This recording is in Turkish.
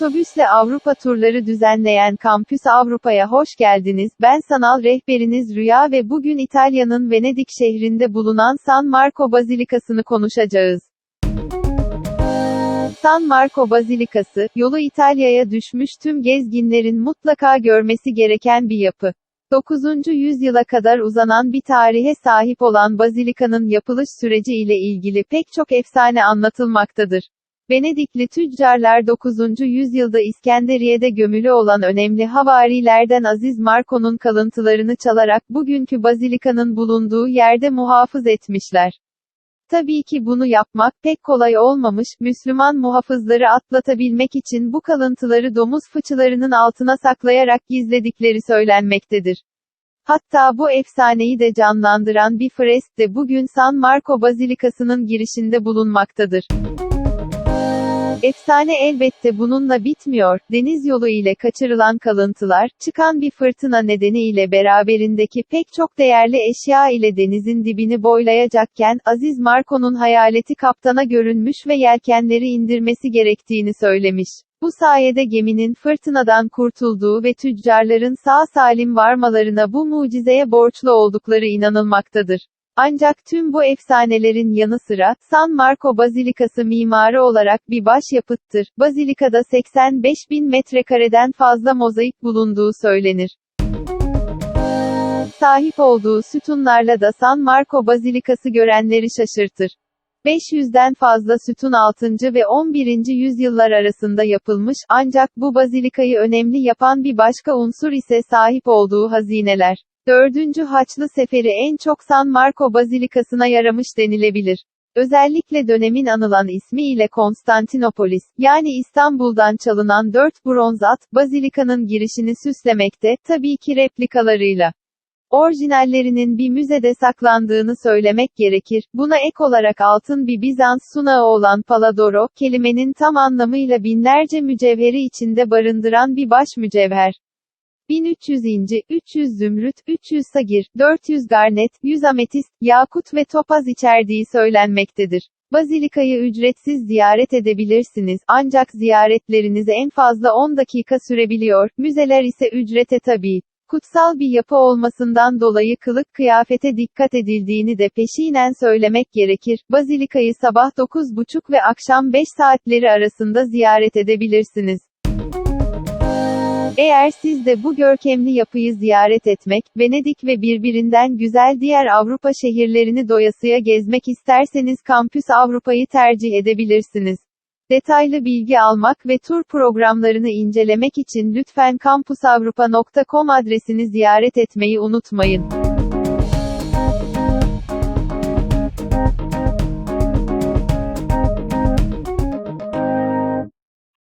Otobüsle Avrupa turları düzenleyen Kampüs Avrupa'ya hoş geldiniz. Ben sanal rehberiniz Rüya ve bugün İtalya'nın Venedik şehrinde bulunan San Marco Bazilikası'nı konuşacağız. San Marco Bazilikası, yolu İtalya'ya düşmüş tüm gezginlerin mutlaka görmesi gereken bir yapı. 9. yüzyıla kadar uzanan bir tarihe sahip olan bazilikanın yapılış süreci ile ilgili pek çok efsane anlatılmaktadır. Venedikli tüccarlar 9. yüzyılda İskenderiye'de gömülü olan önemli havarilerden Aziz Marco'nun kalıntılarını çalarak bugünkü bazilikanın bulunduğu yerde muhafız etmişler. Tabii ki bunu yapmak pek kolay olmamış, Müslüman muhafızları atlatabilmek için bu kalıntıları domuz fıçılarının altına saklayarak gizledikleri söylenmektedir. Hatta bu efsaneyi de canlandıran bir fresk de bugün San Marco Bazilikası'nın girişinde bulunmaktadır. Efsane elbette bununla bitmiyor. Deniz yolu ile kaçırılan kalıntılar, çıkan bir fırtına nedeniyle beraberindeki pek çok değerli eşya ile denizin dibini boylayacakken, Aziz Marco'nun hayaleti kaptana görünmüş ve yelkenleri indirmesi gerektiğini söylemiş. Bu sayede geminin fırtınadan kurtulduğu ve tüccarların sağ salim varmalarına bu mucizeye borçlu oldukları inanılmaktadır. Ancak tüm bu efsanelerin yanı sıra, San Marco Bazilikası mimarı olarak bir başyapıttır. Bazilikada 85 bin metrekareden fazla mozaik bulunduğu söylenir. Sahip olduğu sütunlarla da San Marco Bazilikası görenleri şaşırtır. 500'den fazla sütun 6. ve 11. yüzyıllar arasında yapılmış, ancak bu bazilikayı önemli yapan bir başka unsur ise sahip olduğu hazineler. 4. Haçlı Seferi en çok San Marco Bazilikası'na yaramış denilebilir. Özellikle dönemin anılan ismi ile Konstantinopolis, yani İstanbul'dan çalınan 4 bronz at, bazilikanın girişini süslemekte, tabii ki replikalarıyla. Orijinallerinin bir müzede saklandığını söylemek gerekir. Buna ek olarak altın bir Bizans sunağı olan Paladoro, kelimenin tam anlamıyla binlerce mücevheri içinde barındıran bir baş mücevher. 1300 inci, 300 zümrüt, 300 sagir, 400 garnet, 100 ametist, yakut ve topaz içerdiği söylenmektedir. Bazilikayı ücretsiz ziyaret edebilirsiniz, ancak ziyaretleriniz en fazla 10 dakika sürebiliyor, müzeler ise ücrete tabi. Kutsal bir yapı olmasından dolayı kılık kıyafete dikkat edildiğini de peşinen söylemek gerekir. Bazilikayı sabah 9.30 ve akşam 5 saatleri arasında ziyaret edebilirsiniz. Eğer siz de bu görkemli yapıyı ziyaret etmek, Venedik ve birbirinden güzel diğer Avrupa şehirlerini doyasıya gezmek isterseniz Kampüs Avrupa'yı tercih edebilirsiniz. Detaylı bilgi almak ve tur programlarını incelemek için lütfen kampusavrupa.com adresini ziyaret etmeyi unutmayın.